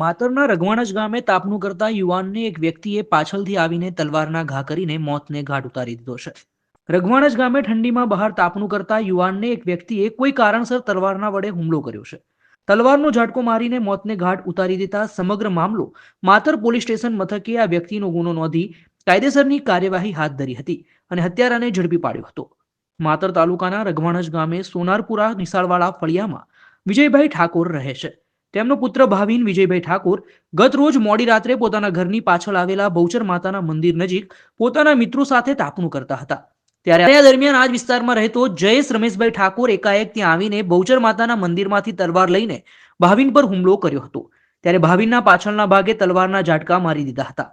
માતરના રઘવાણજ ગામે તાપનું કરતા યુવાનને એક વ્યક્તિએ પાછળથી આવીને તલવારના ઘા કરીને મોતને ઘાટ ઉતારી દીધો છે. રઘવાણજ ગામે ઠંડીમાં બહાર તાપનું કરતા યુવાનને એક વ્યક્તિએ કોઈ કારણસર તલવારના વડે હુમલો કર્યો છે. તલવારનો ઝાટકો મારીને મોતને ઘાટ ઉતારી દેતા સમગ્ર મામલો માતર પોલીસ સ્ટેશન મથકે આ વ્યક્તિનો ગુનો નોંધી કાયદેસરની કાર્યવાહી હાથ ધરી હતી અને હત્યારાને ઝડપી પાડ્યો હતો. માતર તાલુકાના રઘવાણજ ગામે સોનારપુરા નિશાળવાળા ફળિયામાં વિજયભાઈ ઠાકોર રહે છે. તેમનો પુત્ર ભાવિન વિજયભાઈ ઠાકોર ગત રોજ મોડી રાત્રે પોતાના ઘરની પાછળ આવેલા બહુચર માતાના મંદિર નજીક પોતાના મિત્રો સાથે તાપણું કરતા હતા. ત્યારે આ દરમિયાન વિસ્તારમાં રહેતો જયેશ રમેશભાઈ ઠાકોર એકાએક ત્યાં આવીને બહુચર માતાના મંદિરમાંથી તલવાર લઈને ભાવિન પર હુમલો કર્યો હતો. ત્યારે ભાવિનના પાછળના ભાગે તલવારના ઝાટકા મારી દીધા હતા.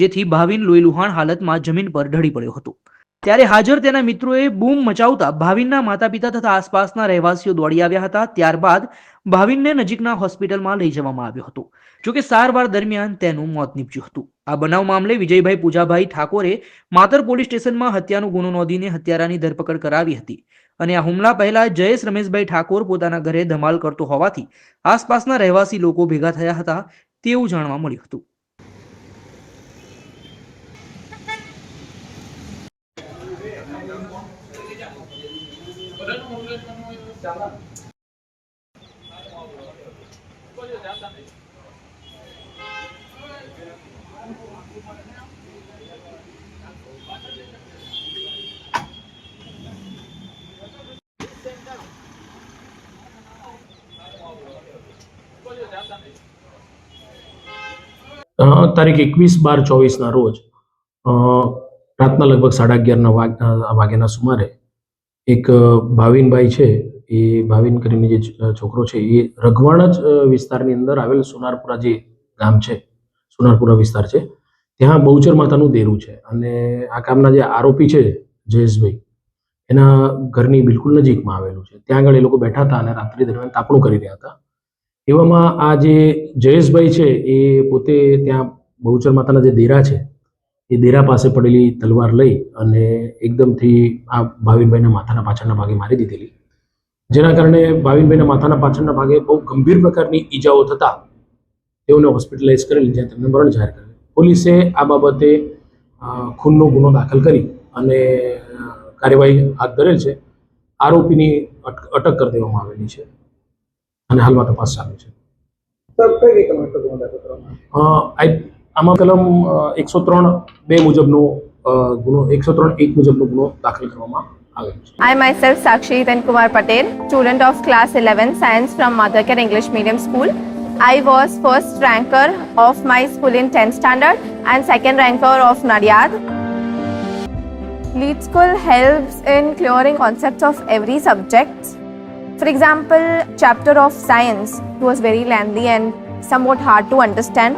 જેથી ભાવિન લોહીલુહાણ હાલતમાં જમીન પર ઢળી પડ્યો હતો. ત્યારે હાજર તેના મિત્રોએ બૂમ મચાવતા ભાવિનના માતા પિતા તથા આસપાસના રહેવાસીઓ દોડી આવ્યા હતા. ત્યારબાદ ભાવિનને નજીકના હોસ્પિટલમાં લઈ જવામાં આવ્યો હતો. જોકે સારવાર દરમિયાન તેનું મોત નીપજ્યું હતું. આ બનાવ મામલે વિજયભાઈ પૂજાભાઈ ઠાકોરે માતર પોલીસ સ્ટેશનમાં હત્યાનો ગુનો નોંધીને હત્યારાની ધરપકડ કરાવી હતી અને આ હુમલા પહેલા જયેશ રમેશભાઈ ઠાકોર પોતાના ઘરે ધમાલ કરતો હોવાથી આસપાસના રહેવાસી લોકો ભેગા થયા હતા તેવું જાણવા મળ્યું હતું. તારીખ એકવીસ બાર ચોવીસના રોજ રાતના લગભગ સાડા અગિયારના વાગ વાગ્યાના સુમારે એક ભાવિનભાઈ છે, એ ભાવિન કરીને જે છોકરો છે, એ રઘવાણ જ વિસ્તારની અંદર આવેલ સોનારપુરા જે ગામ છે, સોનારપુરા વિસ્તાર છે, ત્યાં બહુચર માતાનું દેરું છે. અને આ કામના જે આરોપી છે, જયેશભાઈ, એના ઘરની બિલકુલ નજીકમાં આવેલું છે. ત્યાં આગળ એ લોકો બેઠા હતા અને રાત્રિ દરમિયાન તાપણું કરી રહ્યા હતા. એવામાં આ જે જયેશભાઈ છે, એ પોતે ત્યાં બહુચર માતાના જે દેરા છે એ દેરા પાસે પડેલી તલવાર લઈ અને એકદમથી આ ભાવિનભાઈના માથાના પાછળના ભાગે મારી દીધેલી. જેના કારણે ભાવિનભાઈના માથાના પાછળના ભાગે બહુ ગંભીર પ્રકારની ઈજાઓ થતા તેઓને હોસ્પિટલાઇઝ કરેલી જ્યાં તેમને મરણ જાહેર કરેલ પોલીસે આ બાબતે ખૂનનો ગુનો દાખલ કરી અને કાર્યવાહી હાથ ધરેલ છે. આરોપીની અટક કરી દેવામાં આવેલી છે અને હાલમાં તપાસ ચાલુ છે. સર કઈ કઈ કલમ હેઠળ ગુનો દાખલ કરવામાં અ, આઈ- આમાં કલમ એકસો ત્રણ બે મુજબનો અ, ગુનો એકસો ત્રણ એક મુજબનો ગુનો દાખલ કરવામાં આવેલો છે I myself Sakshi Then Kumar Patel, student of class 11 science from Mothercare English Medium School. I was first ranker of my school in 10th standard and second ranker of Nadiad. Lead School helps in clearing concepts of every subject. For example, chapter of science was very lengthy and somewhat hard to understand.